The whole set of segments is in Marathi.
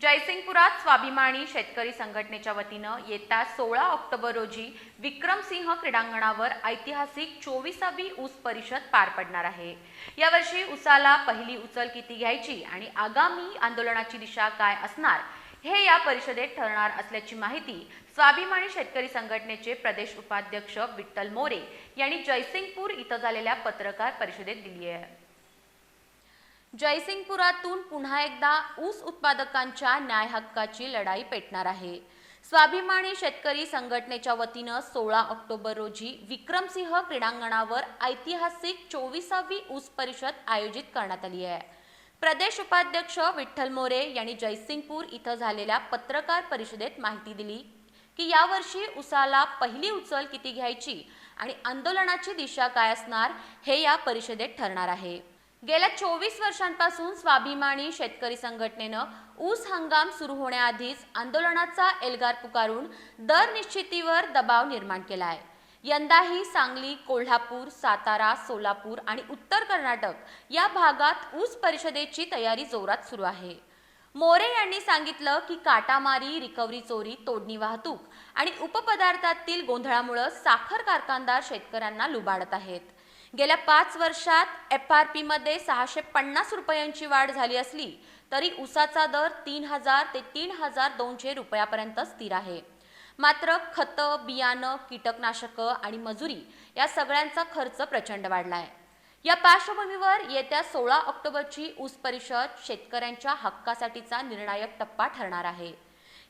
जयसिंगपुरात स्वाभिमानी शेतकरी संघटनेच्या वतीनं येत्या सोळा ऑक्टोबर रोजी विक्रमसिंह क्रीडांगणावर ऐतिहासिक चोवीसावी ऊस परिषद पार पडणार आहे. यावर्षी ऊसाला पहिली उचल किती घ्यायची आणि आगामी आंदोलनाची दिशा काय असणार हे या परिषदेत ठरणार असल्याची माहिती स्वाभिमानी शेतकरी संघटनेचे प्रदेश उपाध्यक्ष विठ्ठल मोरे यांनी जयसिंगपूर इथं झालेल्या पत्रकार परिषदेत दिली आहे. जयसिंगपुरातून पुन्हा एकदा ऊस उत्पादकांच्या न्याय हक्काची लढाई पेटणार आहे. स्वाभिमानी शेतकरी संघटनेच्या वतीनं सोळा ऑक्टोबर रोजी विक्रमसिंह क्रीडांगणावर ऐतिहासिक चोवीसावी ऊस परिषद आयोजित करण्यात आली आहे. प्रदेश उपाध्यक्ष विठ्ठल मोरे यांनी जयसिंगपूर इथं झालेल्या पत्रकार परिषदेत माहिती दिली की यावर्षी उसाला पहिली उचल किती घ्यायची आणि आंदोलनाची दिशा काय असणार हे या परिषदेत ठरणार आहे. गेल्या चोवीस वर्षांपासून स्वाभिमानी शेतकरी संघटनेनं ऊस हंगाम सुरू होण्याआधीच आंदोलनाचा एल्गार पुकारून दर निश्चितीवर दबाव निर्माण केला आहे यंदाही सांगली कोल्हापूर सातारा सोलापूर आणि उत्तर कर्नाटक या भागात ऊस परिषदेची तयारी जोरात सुरू आहे. मोरे यांनी सांगितलं की काटामारी रिकव्हरी चोरी तोडणी वाहतूक आणि उपपदार्थातील गोंधळामुळे साखर कारखानदार शेतकऱ्यांना लुबाडत आहेत. गेल्या पाच वर्षात एफ आर पीमध्ये सहाशे पन्नास रुपयांची वाढ झाली असली तरी ऊसाचा दर तीन हजार ते तीन हजार दोनशे रुपयापर्यंत स्थिर आहे. मात्र खतं बियाणं कीटकनाशकं आणि मजुरी या सगळ्यांचा खर्च प्रचंड वाढला आहे या पार्श्वभूमीवर येत्या सोळा ऑक्टोबरची ऊस परिषद शेतकऱ्यांच्या हक्कासाठीचा निर्णायक टप्पा ठरणार आहे.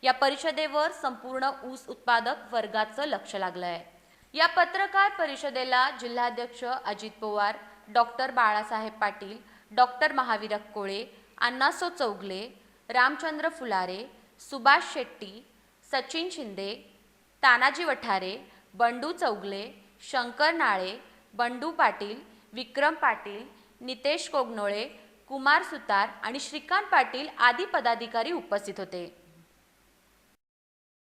या परिषदेवर संपूर्ण ऊस उत्पादक वर्गाचं लक्ष लागलं आहे या पत्रकार परिषदेला जिल्हाध्यक्ष अजित पवार डॉक्टर बाळासाहेब पाटील डॉक्टर महावीर कोळे अण्णासो चौगले रामचंद्र फुलारे सुभाष शेट्टी सचिन शिंदे तानाजी वठारे बंडू चौगले शंकर नाळे बंडू पाटील विक्रम पाटील नितेश कोगनोळे कुमार सुतार आणि श्रीकांत पाटील आदी पदाधिकारी उपस्थित होते.